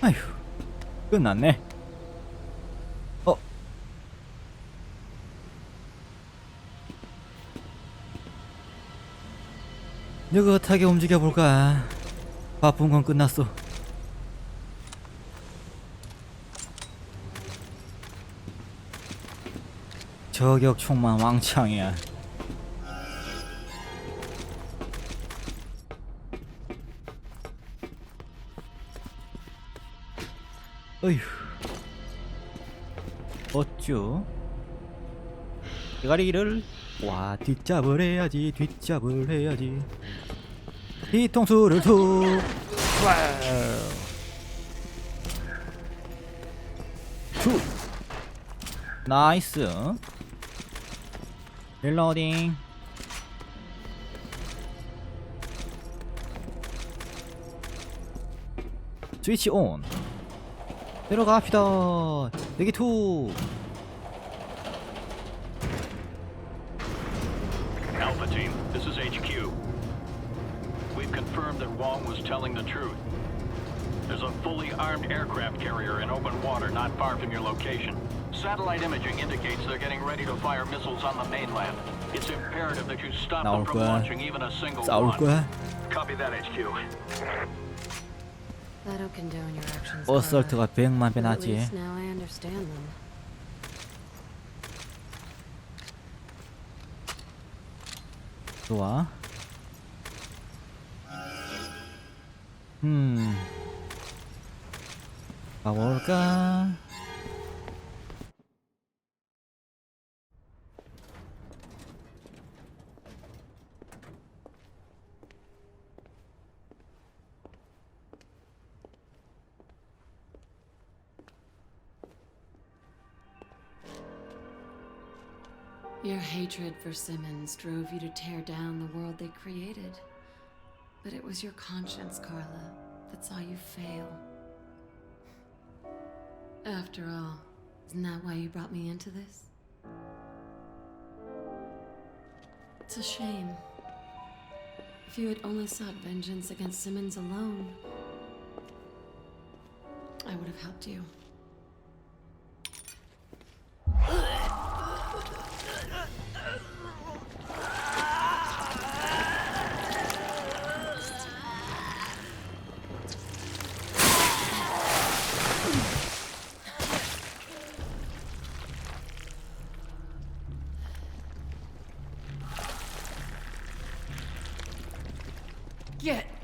아휴, 끝났네. 어? 느긋하게 움직여볼까? 바쁜 건 끝났어. 저격 총만 왕창이야. 어휴. 어쭈? 대가리를 와 뒷잡을 해야지 뒷잡을 해야지 뒤통수를 툭. 툭 나이스 릴로딩 스위치 온 들어갑시다 여기 투 Alpha Team, this is HQ. We've confirmed that Wong was telling the truth. There's a fully armed aircraft carrier in open water not far from your location. Satellite imaging indicates they're getting ready to fire missiles on the mainland. It's imperative that you stop them 나올 from 거야. launching even a single 싸울 one. 거야 Copy that, HQ. 어설트가 Clara. 백만 배 them. 좋아 음 가볼까 hatred for Simmons drove you to tear down the world they created. But it was your conscience, Carla, that saw you fail. After all, isn't that why you brought me into this? It's a shame. If you had only sought vengeance against Simmons alone, I would have helped you.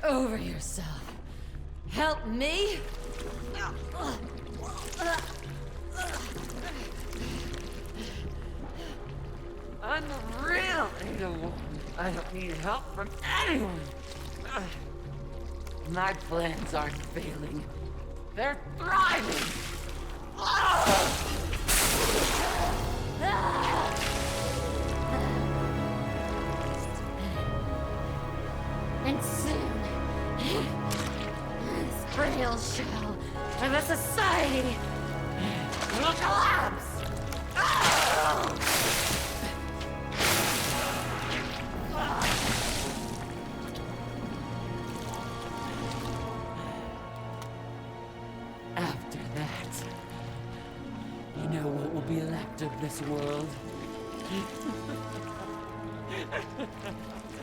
Over yourself. Help me? I'm the real Ada I don't need help from anyone. My plans aren't failing. They're thriving. And this shell of a society will collapse. After that, you know what will be left of this world?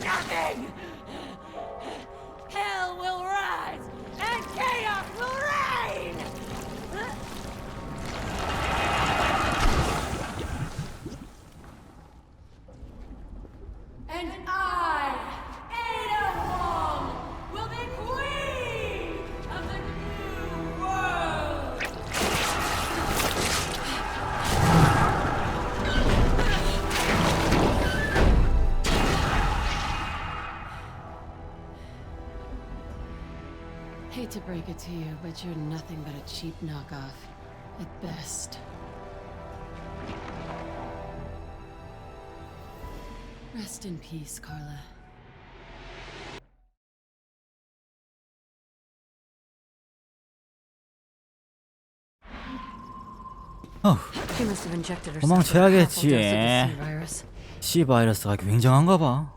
Nothing! To you, but you're nothing but a cheap knockoff. At best. Rest in peace, Carla. 어휴 She must have injected herself 도망쳐야겠지. C 바이러스가 굉장한가 봐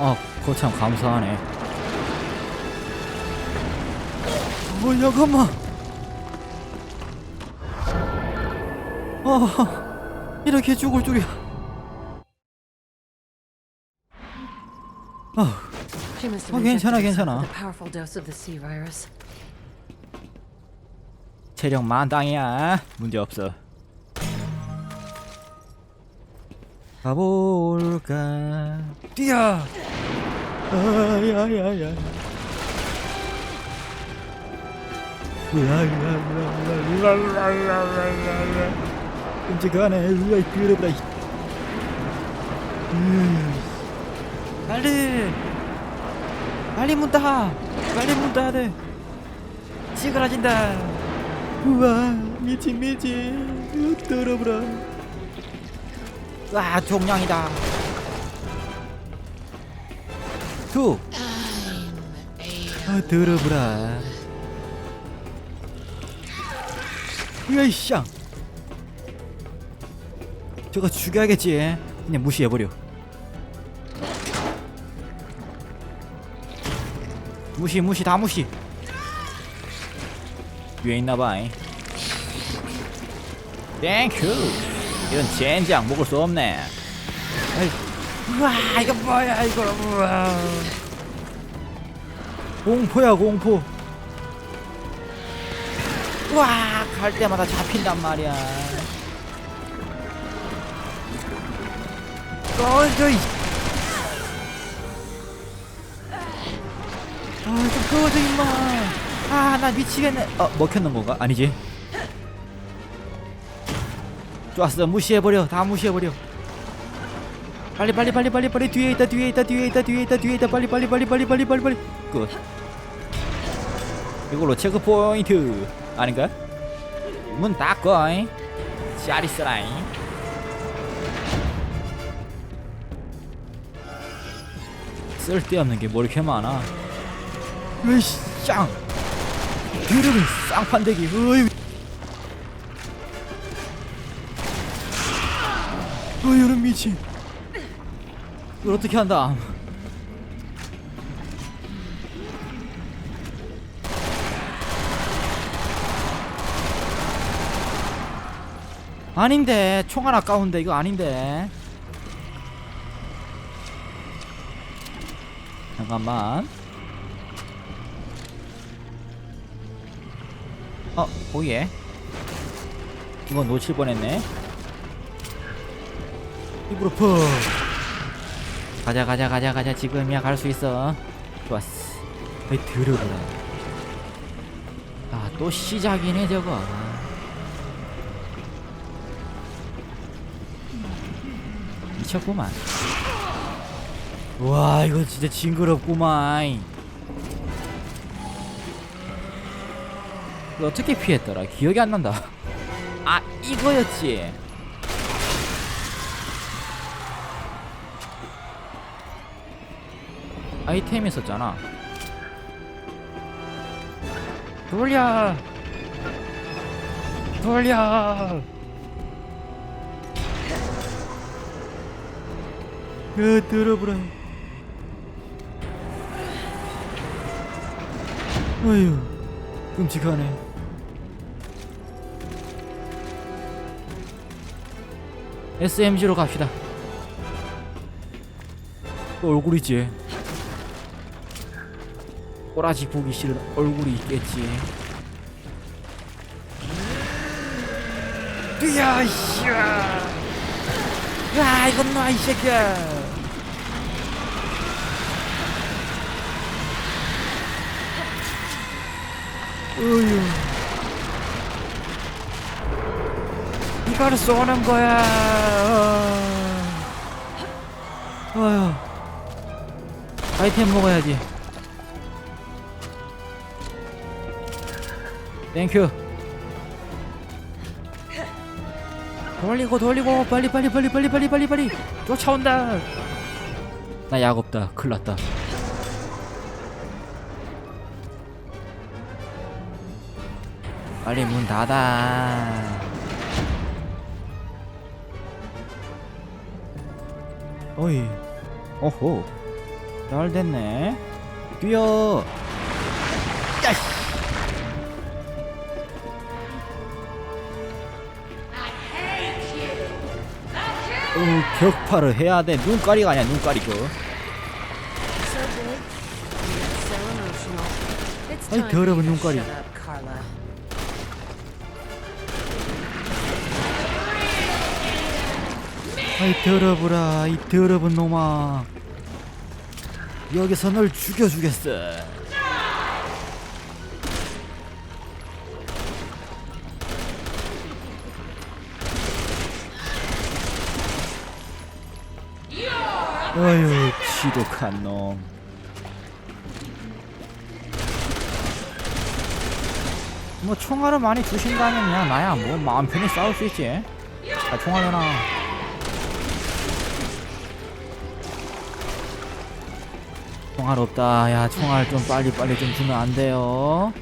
아 그거 참 감사하네 어 잠깐만 아 이렇게 죽을 줄이야 아 어, have 괜찮아, 괜찮아. 체력 만땅이야 문제 없어 가볼까? 뛰어! 아야야야 끔찍하네 으이 그래보다 빨리 빨리 문 닫아 빨리 문 닫아야 돼 찌그러진다 우와 미친 미친 으, 더러브라 와 종량이다. 투 아, 더러브라. 으이 쌍 저거 죽여야겠지. 그냥 무시해버려. 무시 무시 다 무시. 위에 있나봐. 땡큐 이런 젠장 먹을 수 없네. 우와 이거 뭐야 이거. 우와. 공포야 공포. 우와 갈 때마다 잡힌단 말이야. 꺼져 이 아 좀 꺼져 임마. 아 나 미치겠네. 어 먹혔는 건가? 아니지 좋았어. 무시해버려. 다 무시해버려. 빨리 빨리 빨리 빨리 빨리. 뒤에 있다 뒤에 있다 뒤에 있다 뒤에 있다 뒤에 있다. 빨리 빨리 빨리 빨리 빨리 빨리 빨리. 끝 이걸로 체크 포인트. 아닌가? 문 닫고. 잘 있어라잉 쓸데없는 게 뭐 이렇게 많아? 으이씨 짱. 드르르 쌍판대기. 어이 어 이런 미친. 이걸 어떻게 한다? 아닌데 총 하나 까운데 이거 아닌데. 잠깐만. 어 오예 이거 놓칠 뻔했네 입으로 푹 가자 가자 가자 가자. 지금이야. 갈 수 있어. 좋았어. 어이 들어보라 아또 시작이네 저거. 미쳤구만. 와 이거 진짜 징그럽구만. 이거 어떻게 피했더라? 기억이 안 난다. 아 이거였지 아이템 있었잖아. 돌려! 돌려! 야 들어보라 어휴 끔찍하네. SMG로 갑시다. 또 얼굴 있지 꼬라지 보기 싫은 얼굴이 있겠지. 뛰어 이씨야. 야 이건 놔이 새끼야. 어휴. 이걸 쏘는 거야. 어. 어휴. 아이템 먹어야지 땡큐. 돌리고 돌리고. 빨리 빨리 빨리 빨리 빨리 빨리 빨리. 쫓아온다. 나 약 없다. 큰일났다. 빨리 문 닫아. 어이. 오호 잘 됐네. 뛰어 어, 격파를 해야 돼. 눈가리가 아니야 눈가리 그. time 더러운 눈가리. 아이 더러브라 이 더러운 놈아. 여기서 널 죽여주겠어 어휴 지독한 놈 뭐 총알을 많이 주신다면 그냥 나야 뭐 마음 편히 싸울 수 있지 자 총알 내놔 총알 없다. 야, 총알 좀 빨리 빨리 좀 주면 안 돼요.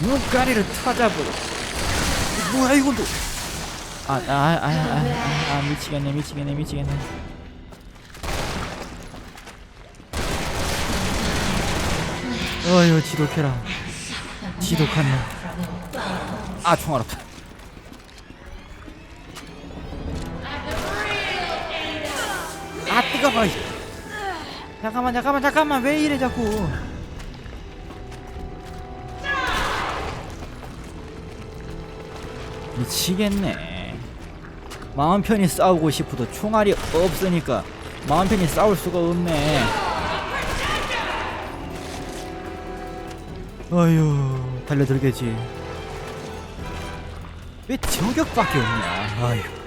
눈가리를 찾아버려. 뭐야 이건 또? 아, 아, 아, 아, 아, 아, 미치겠네, 미치겠네, 미치겠네. 어휴, 지독해라. 지독한 놈. 아, 총알 없다. 아 뜨거워 이. 잠깐만 잠깐만 잠깐만 왜 이래 자꾸 미치겠네 마음 편히 싸우고 싶어도 총알이 없으니까 마음 편히 싸울 수가 없네 어휴 달려들겠지 왜 저격밖에 없냐 아휴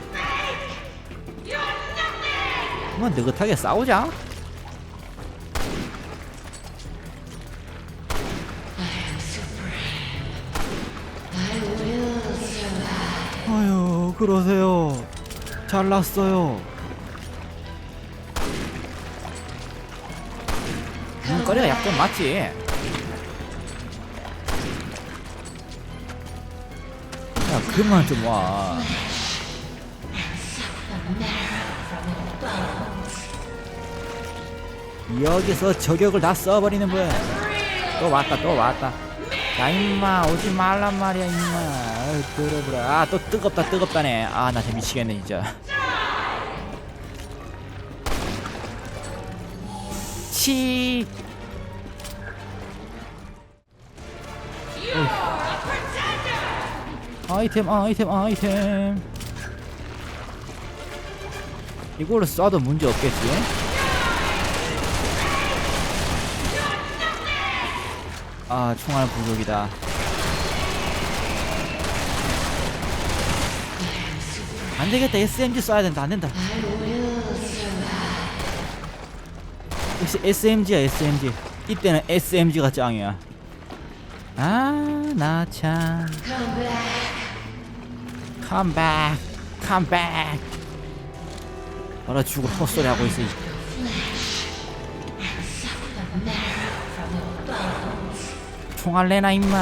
뭐 느긋하게 싸우자. 아유 그러세요. 잘났어요. 눈거리가 약간 맞지? 야 그만 좀 와. 여기서 저격을 다 써버리는 거야. 또 왔다, 또 왔다. 야, 임마, 오지 말란 말이야, 임마. 아이, 들어보라. 아, 또 뜨겁다, 뜨겁다네. 아, 나 진짜 미치겠네, 진짜. 치. 아이템, 아이템, 아이템. 이걸로 쏴도 문제 없겠지? 아 총알 부족이다. 안되겠다. SMG 쏴야 된다. 안된다. 역시 SMG야 SMG 이때는 SMG가 짱이야. 아 나참. 컴백 컴백 얼어 죽을 헛소리 하고 있어 이 총알 내놔 임마.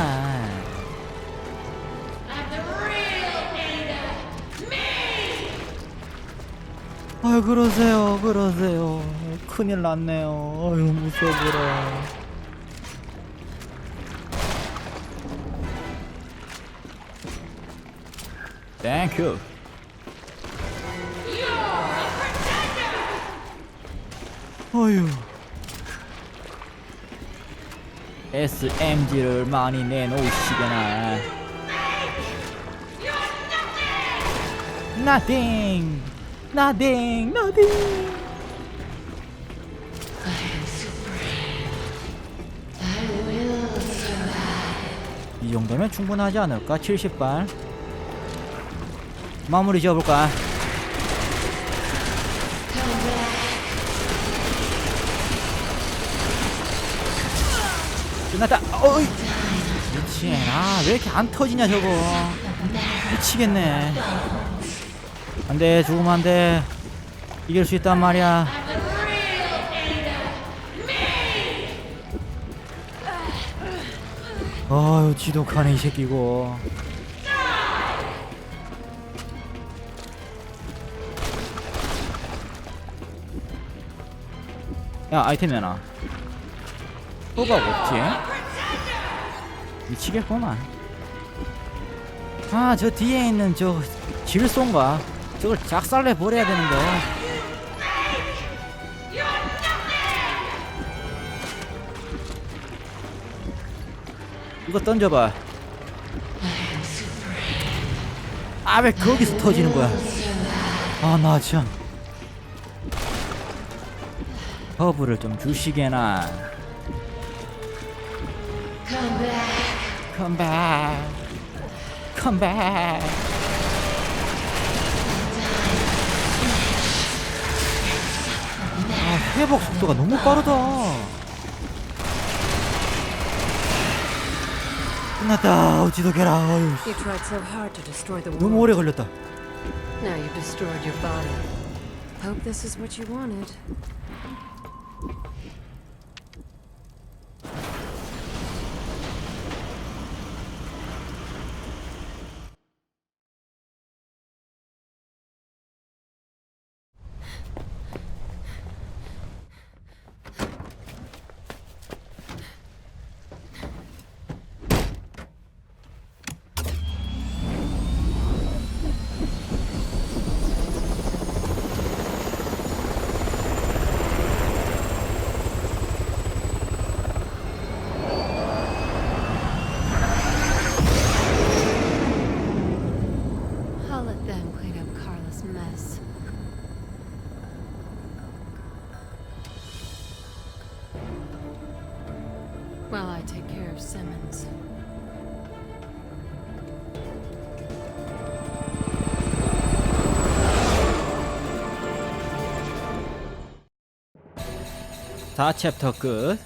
아유 그러세요 그러세요. 큰일 났네요. 아유 무서워라. 땡큐 어휴 SMG를 많이 내놓으시거나 Nothing Nothing Nothing 이 정도면 충분하지 않을까? 70발 마무리 지어볼까? 끝났다. 어이. 미친 아왜 이렇게 안 터지냐 저거. 미치겠네. 안돼 죽으면 안돼. 이길 수 있단 말이야. 아유 지독하네 이 새끼고. 야 아이템이 하나 호박 없지? 미치겠구만. 아 저 뒤에 있는 저 질소인가? 저걸 작살내 버려야 되는데 이거 던져봐. 아 왜 거기서 터지는 거야? 아 나 참. 허브를 좀 주시게나 Come back Come back 아 회복 속도가 너무 빠르다 끝났다 어찌도 개라 어휴, You tried so hard to destroy the 너무 world. 오래 걸렸다 Now you've destroyed your body. Hope this is what you wanted. 4챕터 끝.